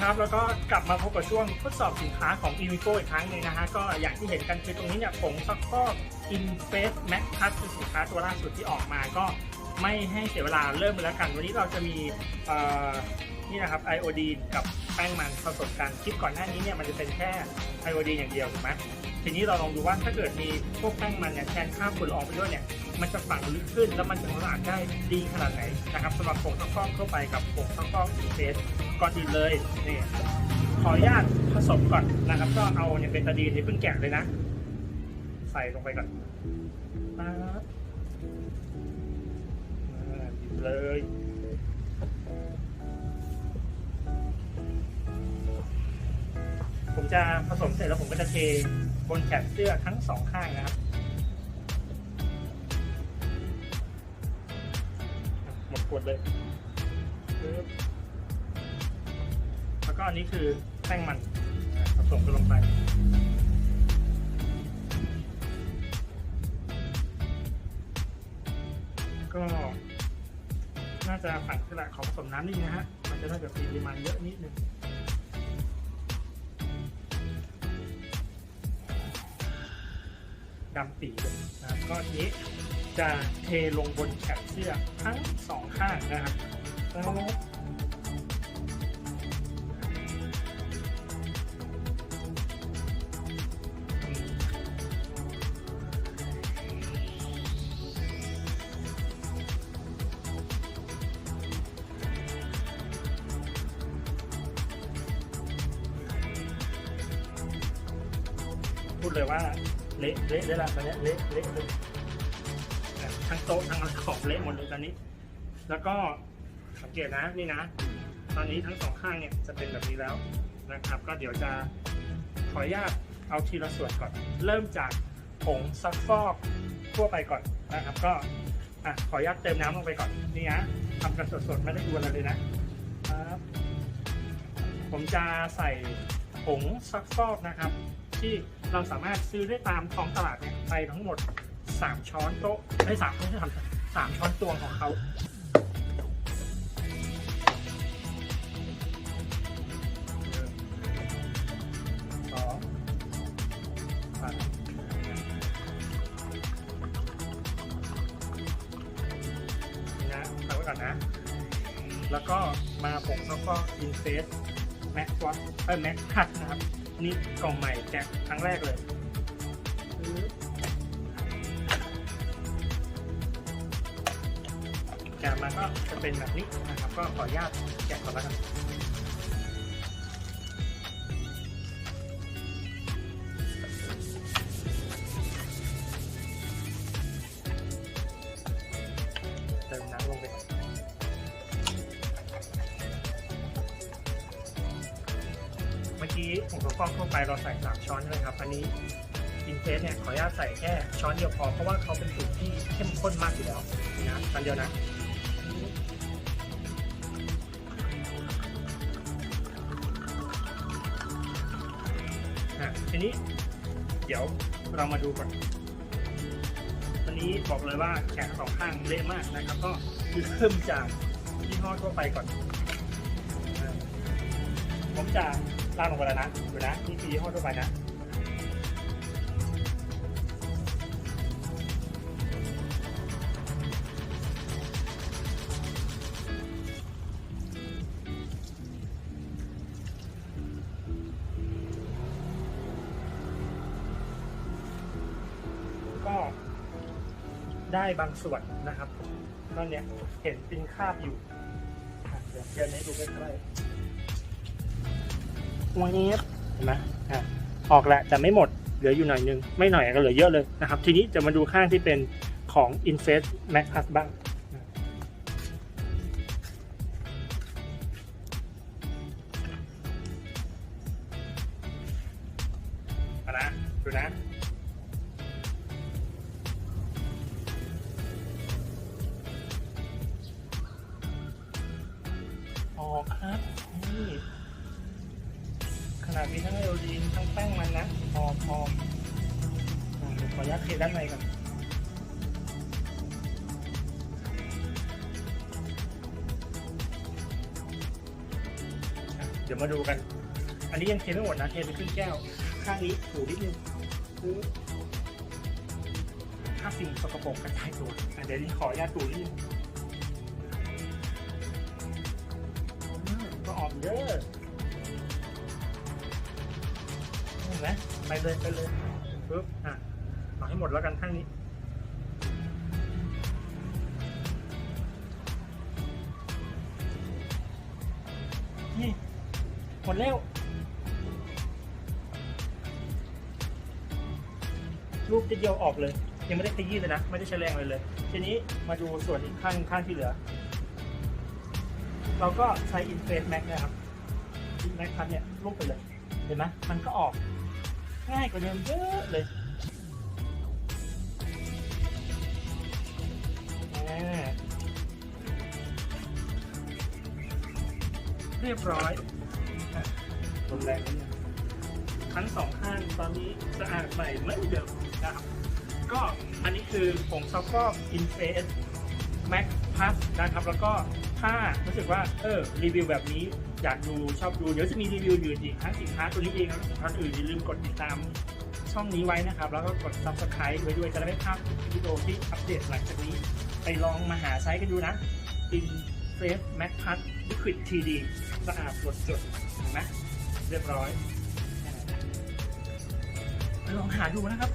ครับ แล้วก็กลับมาพบกับช่วงทดสอบสินค้าของ e v i g o อีกครั้งหนึงนะฮะ ก็อย่างที่เห็นกันคือตรงนี้เนี่ยผงซักฟอก Inface Max Plus คือสินค้าตัวล่าสุดที่ออกมาก็ไม่ให้เสียเวลาเริ่มเลยแล้วกัน วันนี้เราจะมีนี่นะครับไอโอดีนกับแป้งมันผสมกันคลิปก่อนหน้านี้เนี่ยมันจะเป็นแค่ไอโอดีนอย่างเดียวถูกไหมทีนี้เราลองดูว่าถ้าเกิดมีพวกแป้งมันเนี่ยแทนค่าฝุ่นละอองไปด้วยเนี่ยมันจะฝังลึกขึ้นแล้วมันจะสะอาดได้ดีขนาดไหนนะครับสำหรับผงซักฟอกทั่วไปกับผงซักฟอกอินเฟส ก่อนอื่นเลยนี่ขออนุญาตผสมก่อนนะครับ ก็เอาเนี่ยเบตาดีนที่เพิ่งแกะเลยนะ ใส่ลงไปก่อนปั๊บอ่าเลยผมจะผสมเสร็จแล้วผมก็จะเทบนแขนเสื้อทั้งสองข้างนะครับ หมดขวดเลย ก็อันนี้คือแป้งมันผสมกันลงไปก็น่าจะฝันกระดาษของผสมน้ำนี่นะฮะ มันจะน่าจะมีปริมาณเยอะนิดนึงดำปีเลยนะครับก็ทีนี้จะเทลงบนแขนเสื้อทั้งสองข้างนะครับแล้ว ดเลยว่าเละเละเลยล่ะตอนนี้เละเละเลยทั้งโต๊ะทั้งอะไรของเละหมดเลยตอนนี้ แล้วก็สังเกตนะนี่นะ ตอนนี้ทั้งสองข้างเนี่ยจะเป็นแบบนี้แล้วนะครับ ก็เดี๋ยวจะขออนุญาตเอาทีละส่วนก่อน เริ่มจากผงซักฟอกทั่วไปก่อนนะครับ ก็อะขออนุญาตเติมน้ำลงไปก่อนนี่นะทำกันสดๆไม่ได้ดูอะไรเลยนะครับผมจะใส่ผงซักฟอกนะครับ ที่ เราสามารถซื้อได้ตามท้องตลาดเนี่ยไปทั้งหมด 3 ช้อนโต๊ะไม่สามไม่ใช่ทำสามช้อนตวงของเขาสองสามนี่นะเอาไว้ก่อนนะ แล้วก็มาผงแล้วก็อินเฟสแม็กซ์วอตเออแม็กซ์คัทนะครับ นี่กล่องใหม่แกครั้งแรกเลยแกะมาก็จะเป็นแบบนี้นะครับ ก็ขออนุญาตแกะก่อนแล้วกัน เมื่อกี้ผงซักฟอกทั่วไปเราใส่ 3 ช้อนใช่ไหมครับ อันนี้อินเฟสเนี่ยขออนุญาตใส่แค่ช้อนเดียวพอ เพราะว่าเขาเป็นสูตรที่เข้มข้นมากอยู่แล้วนะอันเดียวนะอะทีนี้เดี๋ยวเรามาดูก่อนตอนนี้บอกเลยว่าแขนสองข้างเละมากนะครับ ก็คือเริ่มจากยี่ห้อทั่วไปก่อนผมจะ ลากลงไปแล้วนะดูนะนี่คือยี่ห้อทั่วไปนะก็ได้บางส่วนนะครับก็เนี่ยเห็นเป็นคาบอยู่เดี๋ยวเดี๋ยวให้ดูใกล้ๆ วนี้เห็นไหมอะออกแล้วแต่ไม่หมดเหลืออยู่หน่อยนึง ไม่หน่อยก็เหลือเยอะเลยนะครับ ทีนี้จะมาดูข้างที่เป็นของ Infest Max Plus บ้างนะดูนะ มีทั้งไอโอดีนทั้งแป้งมันนะพอพออ่าเดี๋ยวขออนุญาตเทด้านในก่อนเดี๋ยวมาดูกัน อันนี้ยังเทไม่หมดนะ เทไปครึ่งแก้ว ข้างนี้ถูนิดนึงถ้าสิ่งสกปรกกระจายตัวเดี๋ยวนี้ขออนุญาตถูนิดนึงก็ออกเยอ ห็นไหมไปเลยไปเลยปึ๊บอะเอาให้หมดแล้วกันข้างนี้นี่หมดแล้วรูปจะเดียวออกเลย ยังไม่ได้ขยี้เลยนะ ไม่ได้ใช้แรงเลยเลย ทีนี้มาดูส่วนอีกข้างข้างที่เหลือ เราก็ใช้อินเฟสแม็กนะครับอินแม็กพันเนี่ยรูปไปเลย เห็นไหมมันก็ออก ง่ายกว่าเดิมเยอะเลยเรียบร้อยลมแรงนิดนึงทั้งสองข้างตอนนี้สะอาดใหม่เหมือนเดิมนะครับ ก็อันนี้คือผงซักฟอกอินเฟสแม็กพัสนะครับ แล้วก็ถ้ารู้สึกว่า เออ รีวิวแบบนี้ อยากดูชอบดูเดี๋ยวจะมีรีวิวอยู่อีกทั้งสินค้าตัวนี้เองแล้วก็สินค้าอื่นอย่าลืมกดติดตามช่องนี้ไว้นะครับ แล้วก็กด subscribe ไว้ด้วยจะได้ไม่พลาดวิดีโอที่อัปเดตหลังจากนี้ ไปลองมาหาใช้กันดูนะอินเฟสแม็กพัสลิควิดทีดีสะอาดสดสดเห็นไหมเรียบร้อย ไปลองหาดูนะครับ